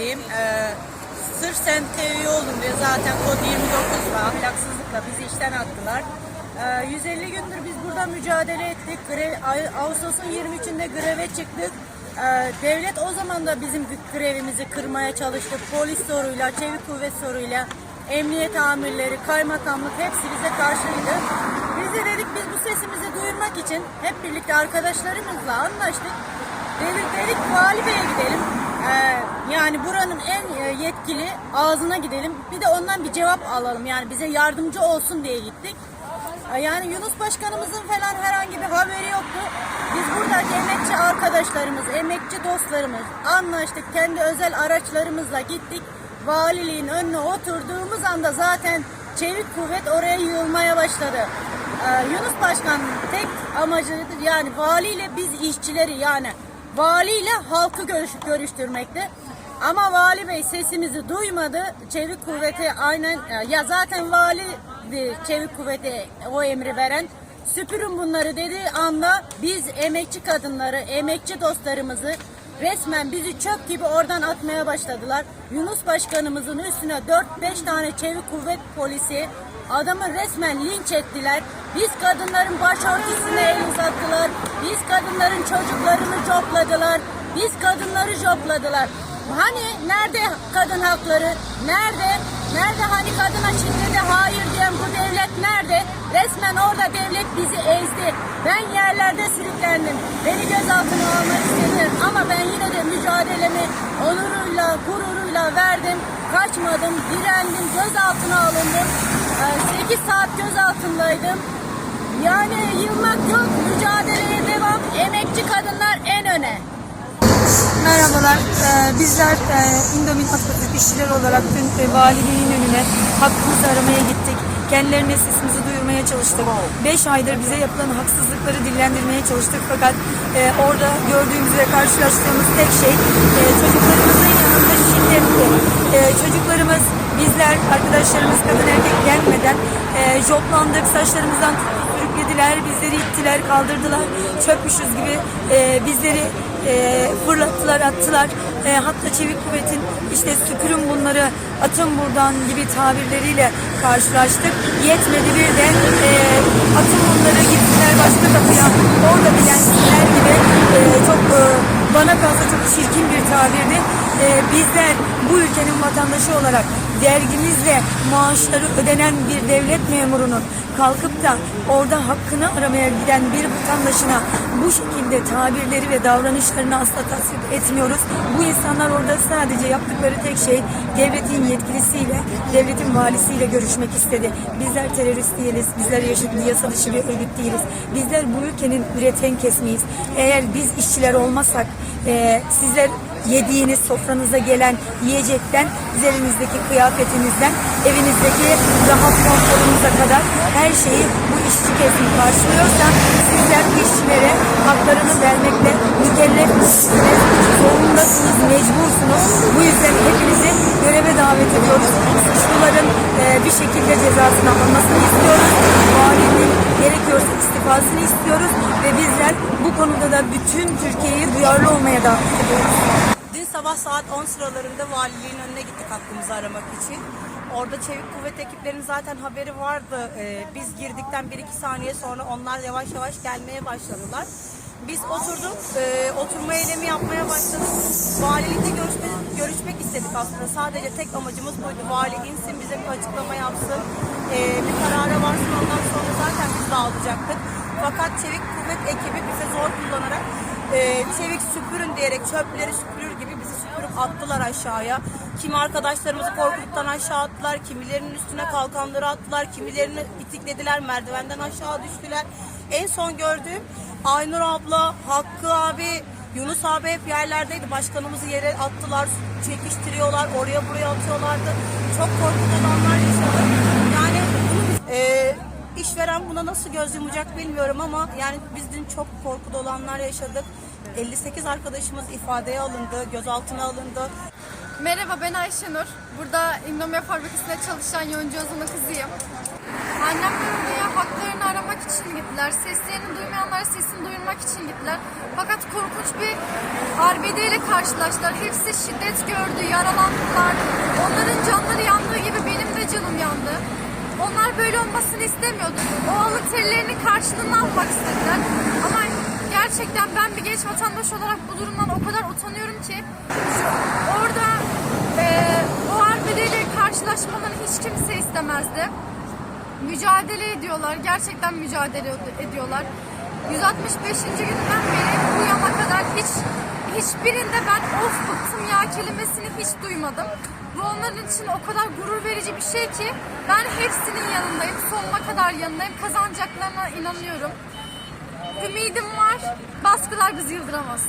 kişisiyim. Ee, sırf sen TV oldum diye zaten kod 29'la ahlaksızlıkla bizi işten attılar. Ee, 150 gündür biz burada mücadele ettik. Grev, Ay- Ağustos'un 23'ünde greve çıktık. Ee, devlet o zaman da bizim grevimizi kırmaya çalıştı. Polis soruyla, çevik kuvvet soruyla, emniyet amirleri, kaymakamlık hepsi bize karşıydı. Biz de dedik biz bu sesimizi duyurmak için hep birlikte arkadaşlarımızla anlaştık. Dedik, dedik Vali Bey'e gidelim. Ee, yani buranın en e, yetkili ağzına gidelim. Bir de ondan bir cevap alalım. Yani bize yardımcı olsun diye gittik. Ee, Yani Yunus Başkanımızın falan herhangi bir haberi yoktu. Biz buradaki emekçi arkadaşlarımız, emekçi dostlarımız anlaştık. Kendi özel araçlarımızla gittik. Valiliğin önüne oturduğumuz anda zaten çevik kuvvet oraya yığılmaya başladı. Ee, Yunus Başkan tek amacı yani valiyle biz işçileri yani valiyle halkı görüş, görüştürmekti. Ama vali bey sesimizi duymadı. Çevik kuvveti aynen ya zaten vali çevik kuvveti o emri veren süpürün bunları dediği anda biz emekçi kadınları, emekçi dostlarımızı resmen bizi çöp gibi oradan atmaya başladılar. Yunus Başkanımızın üstüne 4-5 tane çevik kuvvet polisi adamı resmen linç ettiler. Biz kadınların başörtüsüne el uzattılar. Biz kadınların çocuklarını copladılar. Biz kadınları copladılar. Hani nerede kadın hakları? Nerede? Nerede hani kadına şiddete hayır diyen bu devlet nerede? Resmen orada devlet bizi ezdi. Ben yerlerde sürüklendim. Beni gözaltına almak istediler ama ben yine de mücadelemi onuruyla, gururuyla verdim. Kaçmadım, direndim, gözaltına alındım. 8 saat gözaltındaydım. Yani yılmak yok, mücadeleye devam. Emekçi kadınlar en öne. Merhabalar. Ee, bizler e, Indomit Atlatık işçiler olarak dün e, valiliğin önüne hakkımızı aramaya gittik. Kendilerine sesimizi duyurmaya çalıştık. 5 aydır bize yapılan haksızlıkları dillendirmeye çalıştık. Fakat e, orada gördüğümüz ve karşılaştığımız tek şey e, çocuklarımızın yanında şiddetti. E, çocuklarımız, bizler, arkadaşlarımız kadın erkek gelmeden e, joplandık, saçlarımızdan tutup sürüklediler, bizleri ittiler, kaldırdılar. Çöpmüşüz gibi e, bizleri e, fırlattılar, attılar. E, hatta çevik kuvvetin işte süpürün bunları, atın buradan gibi tabirleriyle karşılaştık. Yetmedi bir de e, atın bunları gittiler başka kapıya. Orada bilensinler gibi e, çok e, bana kalsa çok çirkin bir tabirdi. E, bizler bu ülkenin vatandaşı olarak vergimizle maaşları ödenen bir devlet memurunun kalkıp da orada hakkını aramaya giden bir vatandaşına bu şekilde tabirleri ve davranışlarını asla tasvip etmiyoruz. Bu insanlar orada sadece yaptıkları tek şey devletin yetkilisiyle, devletin valisiyle görüşmek istedi. Bizler terörist değiliz, bizler yaşa- yasa dışı bir örgüt değiliz. Bizler bu ülkenin üreten kesmeyiz. Eğer biz işçiler olmazsak, eee, sizler yediğiniz sofranıza gelen yiyecekten, üzerinizdeki kıyafetinizden, evinizdeki rahat konforunuza kadar her şeyi bu işçi kesim karşılıyorsa sizler işçilere haklarını vermekle mükellefsiniz, zorundasınız, mecbursunuz. Bu yüzden hepinizi göreve davet ediyoruz. Suçluların e, bir şekilde cezasını almasını istiyoruz. Valinin gerekiyorsa istifasını istiyoruz ve bizler bu konuda da bütün Türkiye'yi duyarlı olmaya davet ediyoruz. Dün sabah saat 10 sıralarında valiliğin önüne gittik hakkımızı aramak için. Orada çevik kuvvet ekiplerinin zaten haberi vardı. Ee, biz girdikten 1-2 saniye sonra onlar yavaş yavaş gelmeye başladılar. Biz oturduk, e, oturma eylemi yapmaya başladık. Valilikte görüşme, görüşmek istedik aslında. Sadece tek amacımız buydu. Vali insin, bize bir açıklama yapsın. Ee, bir karara varsın ondan sonra zaten biz dağılacaktık. Fakat çevik kuvvet ekibi bize zor kullanarak e, çevik süpürün diyerek çöpleri süpürür gibi bizi süpürüp attılar aşağıya. Kimi arkadaşlarımızı korkuttan aşağı attılar, kimilerinin üstüne kalkanları attılar, kimilerini itiklediler, merdivenden aşağı düştüler. En son gördüğüm Aynur abla, Hakkı abi, Yunus abi hep yerlerdeydi. Başkanımızı yere attılar, çekiştiriyorlar, oraya buraya atıyorlardı. Çok korkunç olanlar yaşadık. Yani e, İşveren buna nasıl göz yumacak bilmiyorum ama yani biz dün çok korku olanlar yaşadık. 58 arkadaşımız ifadeye alındı, gözaltına alındı. Merhaba ben Ayşenur. Burada İndomya fabrikasında çalışan Yonca Ozan'ın kızıyım. Annem ve babaya haklarını aramak için gittiler. Seslerini duymayanlar sesini duyurmak için gittiler. Fakat korkunç bir arbedeyle karşılaştılar. Hepsi şiddet gördü, yaralandılar. Onların canları yandığı gibi benim de canım yandı. Onlar böyle olmasını istemiyordu. O alın terilerinin karşılığını almak istediler. Ama gerçekten ben bir genç vatandaş olarak bu durumdan o kadar utanıyorum ki orada eee o arbedeyle karşılaşmalarını hiç kimse istemezdi mücadele ediyorlar. Gerçekten mücadele ed- ediyorlar. 165. günden beri bu yana kadar hiç hiçbirinde ben of bıktım ya kelimesini hiç duymadım. Bu onların için o kadar gurur verici bir şey ki ben hepsinin yanındayım. Sonuna kadar yanındayım. Kazanacaklarına inanıyorum. Ümidim var. Baskılar bizi yıldıramaz.